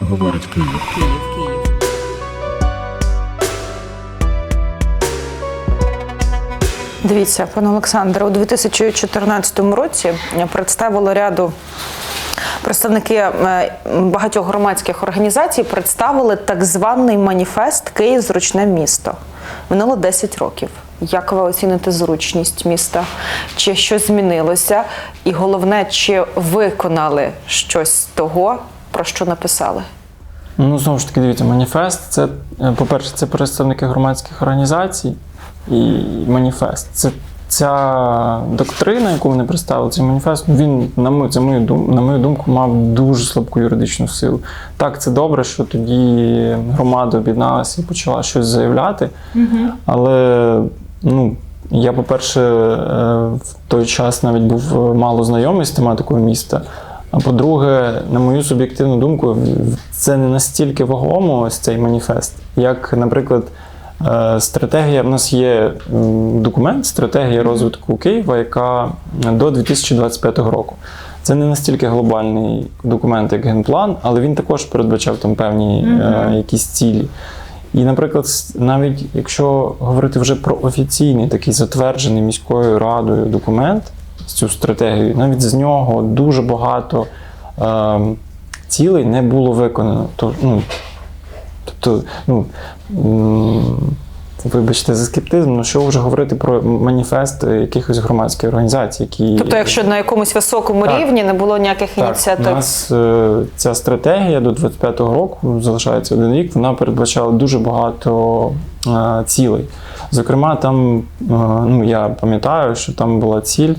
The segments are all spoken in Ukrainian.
Говорить Київ. Київ, Київ. Дивіться, пане Олександре, у 2014 році представили ряду представники е, багатьох громадських організацій представили так званий маніфест Київ зручне місто. Минуло 10 років. Як ви оціните зручність міста? Чи щось змінилося? І головне, чи виконали щось з того, що написали? Ну, знову ж таки, дивіться, маніфест це, е, по-перше, це представники громадських організацій і маніфест. Це ця доктрина, яку вони представили, цей маніфест, він, на мою, це мою, дум- на мою думку, мав дуже слабку юридичну силу. Так, це добре, що тоді громада об'єдналася і почала щось заявляти. Але ну, я, по-перше, е, в той час навіть був мало знайомий з тематикою міста. А по-друге, на мою суб'єктивну думку, це не настільки вагомо ось цей маніфест, як, наприклад, е, стратегія. В нас є документ, стратегія розвитку Києва, яка до 2025 року. Це не настільки глобальний документ, як генплан, але він також передбачав там певні е, якісь цілі. І, наприклад, навіть якщо говорити вже про офіційний такий затверджений міською радою документ, цю стратегію, навіть з нього дуже багато е, цілей не було виконано. То, ну, тобто, ну, вибачте за скептизм, ну що вже говорити про маніфест якихось громадських організацій, які. Тобто, якщо на якомусь високому Так. рівні не було ніяких Так, ініціатив, у нас е, ця стратегія до 25-го року залишається один рік. Вона передбачала дуже багато е, цілей. Зокрема, там е, ну я пам'ятаю, що там була ціль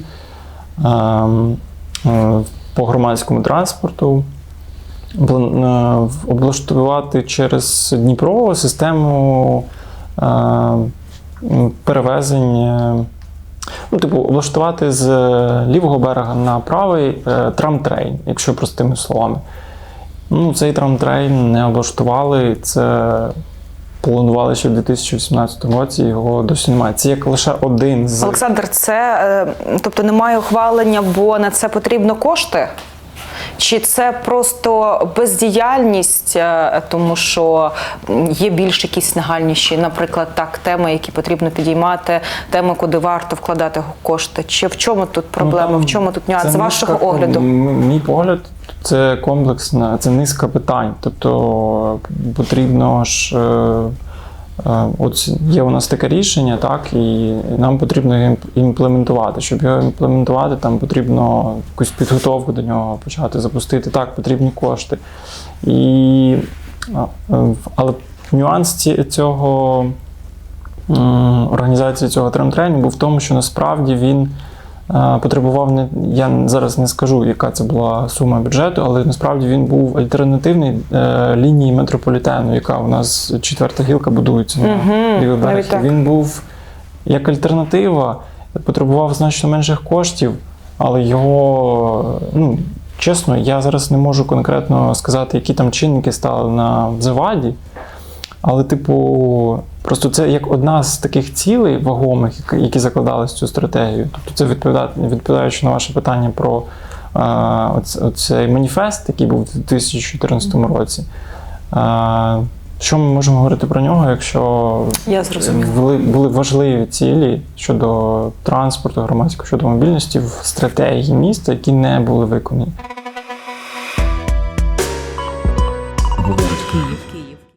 по громадському транспорту. е, облаштувати через Дніпро систему е, перевезення Ну, типу, облаштувати з е, лівого берега на правий е, трамтрейн, якщо простими словами. Ну, цей трамтрейн не облаштували. Це планували ще в 2018 році, його досі немає. Це як лише один з. Олександр, це е, тобто немає ухвалення, бо на це потрібно кошти? Чи це просто бездіяльність, е, тому що є більш якісь нагальніші, наприклад, так, теми, які потрібно підіймати, теми, куди варто вкладати кошти? Чи в чому тут проблема? Ну, там в чому тут нюанс з вашого низка- огляду? Мій погляд, це комплексна, це низка питань. Тобто потрібно ж. От є у нас таке рішення, так, і нам потрібно імплементувати. Щоб його імплементувати, там потрібно якусь підготовку до нього почати запустити. Так, потрібні кошти. І, е, але нюанс цього організації цього тремтрейну був в тому, що насправді він потребував не я зараз не скажу, яка це була сума бюджету, але насправді він був альтернативний е, лінії метрополітену, яка у нас четверта гілка будується на лівий берег. Він був як альтернатива, потребував значно менших коштів, але його, ну, чесно, я зараз не можу конкретно сказати, які там чинники стали на заваді. Але, типу, просто це як одна з таких цілей вагомих, які- закладались в цю стратегію. Тобто, це відповідає, відповідаючи на ваше питання про е, оцей маніфест, який був у 2014 році. Е, що ми можемо говорити про нього, якщо Я були, були важливі цілі щодо транспорту громадського, щодо мобільності в стратегії міста, які не були виконані?